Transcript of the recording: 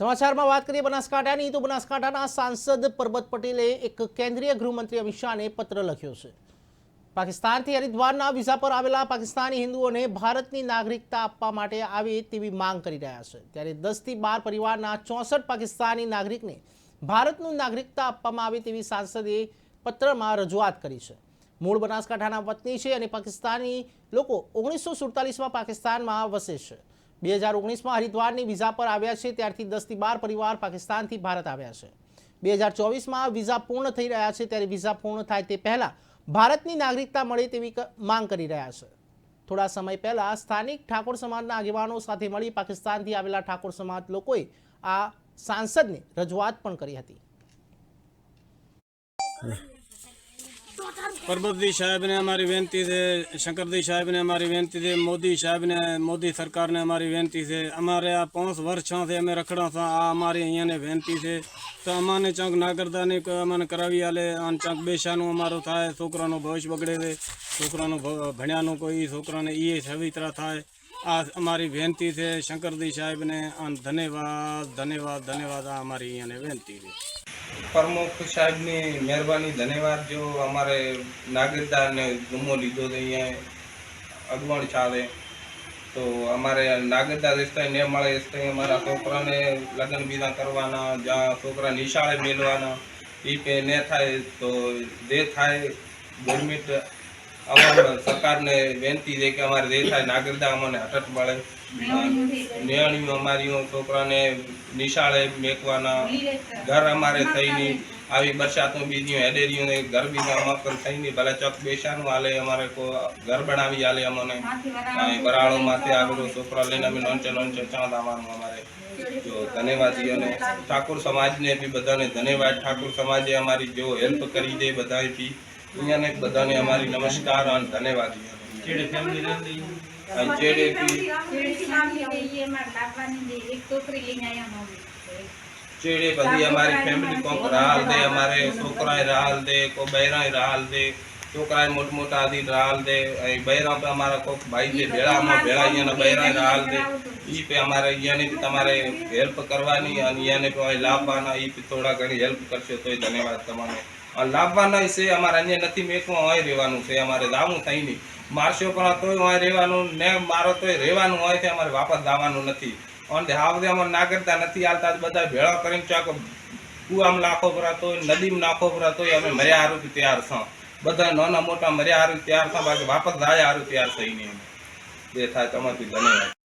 સમાચારમાં વાત કરીએ બનાસકાંઠાની, તો બનાસકાંઠાના સાંસદ પરબત પટેલે એક કેન્દ્રીય ગૃહમંત્રી અમિત શાહને પત્ર લખ્યો છે. પાકિસ્તાનથી હરિદ્વારના વિઝા પર આવેલા પાકિસ્તાની હિન્દુઓને ભારતની નાગરિકતા આપવા માટે આવે તેવી માંગ કરી રહ્યા છે. ત્યારે દસથી બાર પરિવારના ચોસઠ પાકિસ્તાની નાગરિકને ભારતનું નાગરિકતા આપવામાં આવે તેવી સાંસદે પત્રમાં રજૂઆત કરી છે. મૂળ બનાસકાંઠાના વતની છે અને પાકિસ્તાની લોકો ઓગણીસો સુડતાલીસમાં પાકિસ્તાનમાં વસે છે. બે હજાર ઓગણીસમાં હરિદ્વારની વિઝા પર આવ્યા છે, ત્યારથી દસથી બાર પરિવાર પાકિસ્તાનથી ભારત આવ્યા છે. બે હજાર ચોવીસમાં વિઝા પૂર્ણ થઈ રહ્યા છે, ત્યારે વિઝા પૂર્ણ થાય તે પહેલાં ભારતની નાગરિકતા મળે તેવી માંગ કરી રહ્યા છે. થોડા સમય પહેલા સ્થાનિક ઠાકોર સમાજના આગેવાનો સાથે મળી પાકિસ્તાનથી આવેલા ઠાકોર સમાજ લોકોએ આ સાંસદને રજૂઆત પણ કરી હતી. પરબતજી સાહેબને અમારી વિનંતી છે, શંકરજી સાહેબને અમારી વિનંતી છે, મોદી સાહેબને, મોદી સરકારને અમારી વિનંતી છે. અમારે આ પાંચ વર્ષ અમે રખડા હતા આ અમારી અહીંયાને વિનંતી છે. તો અમાને ચોક ના કરતાની અમને કરાવી આલે, અને ચોક બેસાનું અમારું થાય, છોકરાનું ભવિષ્ય બગડે છે. છોકરાનું ભણ્યાનું કોઈ છોકરાને એ સવિતરા થાય. આ અમારી વિનંતી છે શંકરજી સાહેબને અને ધન્યવાદ ધન્યવાદ ધન્યવાદ અમારી અહીંયાને વિનંતી છે. પ્રમુખ સાહેબની મહેરબાની, ધન્યવાદ. જો અમારે નાગરિકતાને ગુમો લીધો તો અહીંયા અગવડ ચાલે તો અમારે નાગરિકતા રિશ્તા ને મળે અમારા છોકરાને લગ્ન બીજા કરવાના જ્યાં છોકરા નિશાળે મેળવાના એ પે ને થાય તો જે થાય, ગવર્મેન્ટ અમારા સરકારને વિનંતી છે કે અમારે જે નાગરિકતા અમને હટટ મળે નિયાણીઓ અમારી છોકરાને નિશાળે મેકવાના ઘર અમારે થઈને આવી બરસાતનું બીજી હેડેરીઓને ઘર બીજા મકર થઈને ભલે ચક બેસાનું હાલે, અમારે ઘર બનાવી હાલે અમને. અહીં બરાળો માથે આવેલો છોકરા લઈને અમે લોંચે લોંચે ચાંદ આવવાનું અમારે. જો ધન્યવાદીઓને ઠાકોર સમાજને બી બધાને ધન્યવાદ. ઠાકોર સમાજે અમારી જો હેલ્પ કરી દે બધાથી અહીંયાને બધાને અમારી નમસ્કાર અને ધન્યવાદ. ચેડે ચેડે બધી અમારી ફેમિલી કોક રાહલ દે અમારે છોકરાએ રાહલ દે કો બૈરાએ રાહલ દે છોકરાએ મોટ મોટા આદિ રાહલ દે અહીં બૈરા પે અમારા કોક ભાઈ જે ભેળામાં ભેળા અહીંયાના બૈરાએ રાહલ દે. ઈ પે અમારે અહીંયાની તમારે હેલ્પ કરવાની અને અહીંયાને લાવવાના ઈ થોડા ઘણી હેલ્પ કરશો તોય ધન્યવાદ તમારો. લાવવાના છે, અમારે અહીંયા નથી મેકવું હોય રહેવાનું છે, અમારે દાવું થઈ નહીં. મારશો પણ તોય હોય રહેવાનું, ને મારો તોય રહેવાનું હોય છે, અમારે વાપસ દાવાનું નથી. અને હાવદે અમારે નાગરિકતા નથી હાલતા બધા ભેળા કરીને ચાક કુવામાં નાખો ભરાતો તોય, નદીમાં નાખો ભરાતો તોય અમે મર્યા હારું તૈયાર છો. બધા નાના મોટા મર્યા હારું તૈયાર છો, બાકી વાપસ જાય હારું તૈયાર અમે. જે થાય તમારથી ધન્યવાદ.